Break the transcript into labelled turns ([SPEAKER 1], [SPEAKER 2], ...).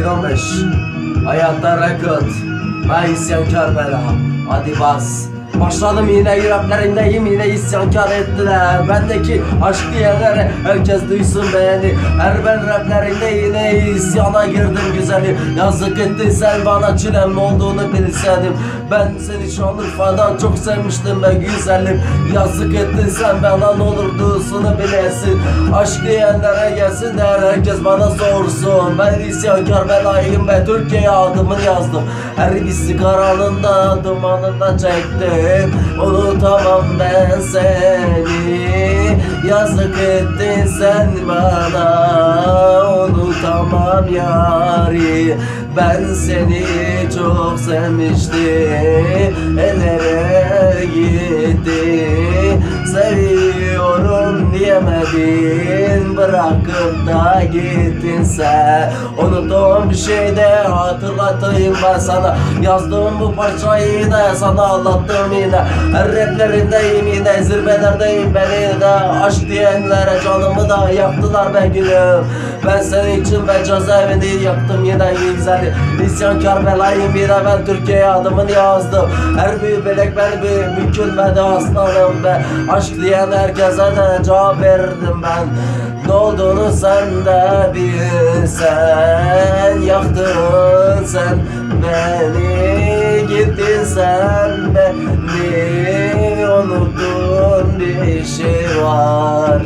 [SPEAKER 1] 2015. Hayatta rekord Ben isyankar bela Hadi bas Başladım yine yüreklerindeyim yine isyankar ettiler. Bendeki aşk diyenlere herkes duysun beni. Her ben raplerinde yine isyana girdim güzelim. Yazık ettin sen bana çilem olduğunu bilseydim Ben seni Şanlıurfa'dan çok sevmiştim be güzelim. Yazık ettin sen bana ne olur duyusunu bilesin. Aşk diyenlere gelsin de herkes bana sorsun. Ben isyankar belayım ve Türkiye'ye adımını yazdım. Her bir sigaranın da dumanından çektim Unutamam ben seni. Yazık ettin sen bana. Unutamam yari Ben seni çok sevmiştim. Ellere gitti Seviyorum diyemedin Bırakıp da gittin sen. Unuttuğum bir şey de hatırlatayım ben sana. Yazdığım bu parçayı da sana anlattım yine. Her raplerindeyim yine zirvelerdeyim. Beni de Aşk diyenlere canımı da yaktılar be gülüm. Ben senin için ben cezaevini yaktım yine güzel İsyankar belayım yine ben Türkiye'ye adımını yazdım. Her bir bilek beni bir bükülmedi aslanım be. Aşk diyen herkese de cevap verdim ben Ne olduğunu sen de bilsen Yaktın sen beni Gittin sen beni Unuttun bir şey var